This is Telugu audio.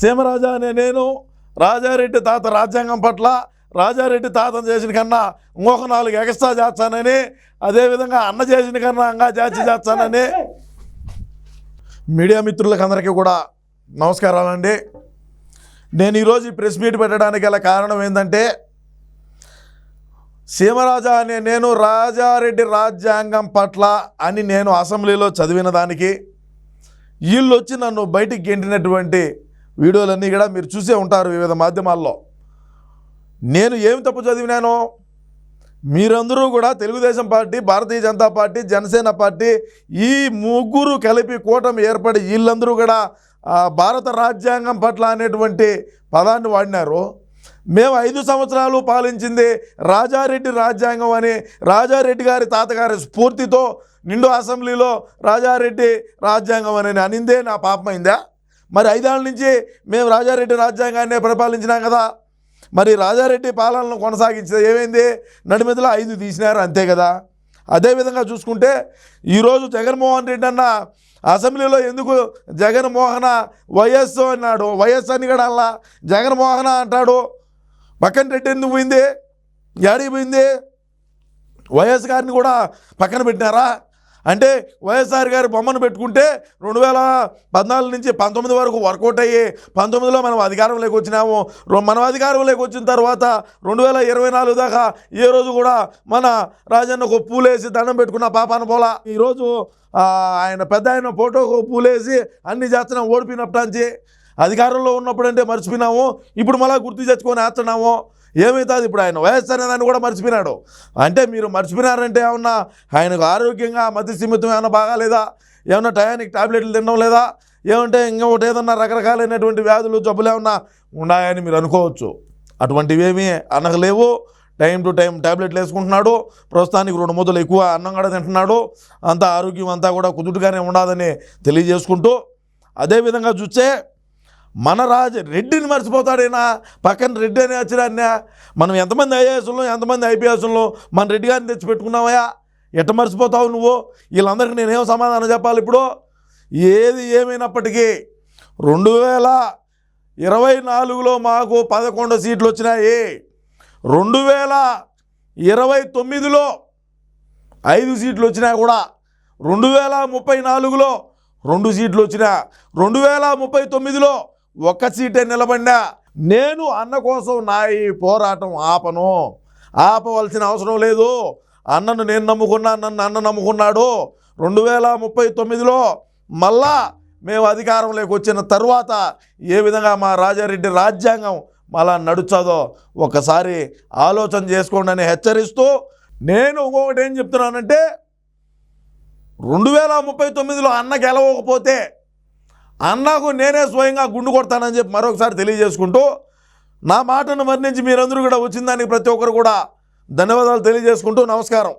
సీమరాజా అనే నేను రాజారెడ్డి తాత రాజ్యాంగం పట్ల రాజారెడ్డి తాత చేసిన కన్నా ఇంకొక నాలుగు ఎక్స్ట్రా చేస్తానని అదేవిధంగా అన్న చేసిన కన్నా అంగా జాతి చేస్తానని మీడియా మిత్రులకు అందరికీ కూడా నమస్కారాలండి. నేను ఈరోజు ఈ ప్రెస్ మీట్ పెట్టడానికి గల కారణం ఏంటంటే సీమరాజా అనే నేను రాజారెడ్డి రాజ్యాంగం పట్ల అని నేను అసెంబ్లీలో చదివిన దానికి వీళ్ళు వచ్చి నన్ను బయటికి గెంటినటువంటి వీడియోలన్నీ కూడా మీరు చూసే ఉంటారు వివిధ మాధ్యమాల్లో. నేను ఏమి తప్పు చదివినానో మీరందరూ కూడా Telugu Desam party Bharatiya Janata party Janasena party ఈ ముగ్గురు కలిపి కూటమి ఏర్పడి వీళ్ళందరూ కూడా భారత రాజ్యాంగం పట్ల అనేటువంటి పదాన్ని వాడినారు. మేము ఐదు సంవత్సరాలు పాలించింది రాజారెడ్డి రాజ్యాంగం అని రాజారెడ్డి గారి తాతగారి స్ఫూర్తితో నిండు అసెంబ్లీలో రాజారెడ్డి రాజ్యాంగం అని అనిందే నా పాపమైందా? మరి ఐదేళ్ళ నుంచి మేము రాజారెడ్డి రాజ్యాంగాన్ని పరిపాలించినాం కదా. మరి రాజారెడ్డి పాలనను కొనసాగించేది ఏమైంది? నడిమిదిలో ఐదు తీసినారు అంతే కదా. అదేవిధంగా చూసుకుంటే ఈరోజు జగన్మోహన్ రెడ్డి అన్న అసెంబ్లీలో ఎందుకు జగన్మోహన వైఎస్ అన్నాడు? వైఎస్ అని కూడా అలా జగన్మోహన అంటాడు. పక్కన రెడ్డి ఎందుకు పోయింది? యాడికి పోయింది? వైఎస్ గారిని కూడా పక్కన పెట్టినారా? అంటే వైఎస్ఆర్ గారి బొమ్మను పెట్టుకుంటే రెండు వేల పద్నాలుగు నుంచి పంతొమ్మిది వరకు వర్కౌట్ అయ్యి పంతొమ్మిదిలో మనం అధికారంలోకి వచ్చినాము. మనం అధికారంలోకి వచ్చిన తర్వాత రెండు వేల ఇరవై నాలుగు దాకా ఏ రోజు కూడా మన రాజన్నకు పూలేసి దండం పెట్టుకున్న పాపాన పోలా. ఈరోజు ఆయన పెద్ద ఆయన ఫోటోకు పూలేసి అన్ని చేస్తున్నాం ఓడిపోయినప్పటి అధికారంలో ఉన్నప్పుడంటే మర్చిపోయినాము. ఇప్పుడు మళ్ళీ గుర్తు తెచ్చుకొని వేస్తున్నాము. ఏమవుతుంది ఇప్పుడు ఆయన వయస్సు అనే కూడా మర్చిపోయినాడు. అంటే మీరు మర్చిపోయినారంటే ఏమన్నా ఆయనకు ఆరోగ్యంగా మతి సిమితం ఏమన్నా బాగాలేదా? ఏమన్నా టయానికి టాబ్లెట్లు తినడం లేదా? ఏమంటే ఇంకొకటి ఏదన్నా రకరకాలైనటువంటి వ్యాధులు జబ్బులు ఏమన్నా ఉన్నాయని మీరు అనుకోవచ్చు. అటువంటివి ఏమీ అనగలేవు. టైం టు టైం టాబ్లెట్లు వేసుకుంటున్నాడు. ప్రస్తుతానికి రెండు మూతలు ఎక్కువ అన్నం కూడా తింటున్నాడు. అంత ఆరోగ్యం అంతా కూడా కుదుటుగానే ఉండదని తెలియజేసుకుంటూ అదేవిధంగా చూస్తే మన రాజు రెడ్డిని మర్చిపోతాడైనా? పక్కన రెడ్డి అని వచ్చినా మనం ఎంతమంది ఐఏఎస్లో ఎంతమంది ఐపీఎస్లో మన రెడ్డి గారిని తెచ్చిపెట్టుకున్నావయా ఎట్ట మర్చిపోతావు నువ్వు? వీళ్ళందరికీ నేనేం సమాధానం చెప్పాలి ఇప్పుడు? ఏది ఏమైనప్పటికీ రెండు వేల ఇరవై నాలుగులో మాకు పదకొండు సీట్లు వచ్చినాయి. రెండు వేల ఇరవై తొమ్మిదిలో ఐదు సీట్లు వచ్చినా కూడా రెండు వేల ముప్పై నాలుగులో రెండు సీట్లు వచ్చినా. రెండు వేల ముప్పై తొమ్మిదిలో ఒక్క సీటే నిలబడినా నేను అన్న కోసం నా ఈ పోరాటం ఆపను. ఆపవలసిన అవసరం లేదు. అన్నను నేను నమ్ముకున్నా నన్ను అన్న నమ్ముకున్నాడు. రెండు వేల ముప్పై తొమ్మిదిలో మళ్ళా మేము అధికారంలోకి వచ్చిన తర్వాత ఏ విధంగా మా రాజారెడ్డి రాజ్యాంగం మళ్ళా నడుచదో ఒకసారి ఆలోచన చేసుకోండి అని హెచ్చరిస్తూ నేను ఇంకొకటి ఏం చెప్తున్నానంటే రెండు వేల ముప్పై తొమ్మిదిలో అన్న గెలవకపోతే అన్నకు నేనే స్వయంగా గుండు కొడతానని చెప్పి మరొకసారి తెలియజేసుకుంటూ నా మాటను వర్ణించి మీరందరూ కూడా వచ్చిన దానికి ప్రతి ఒక్కరు కూడా ధన్యవాదాలు తెలియజేసుకుంటూ నమస్కారం.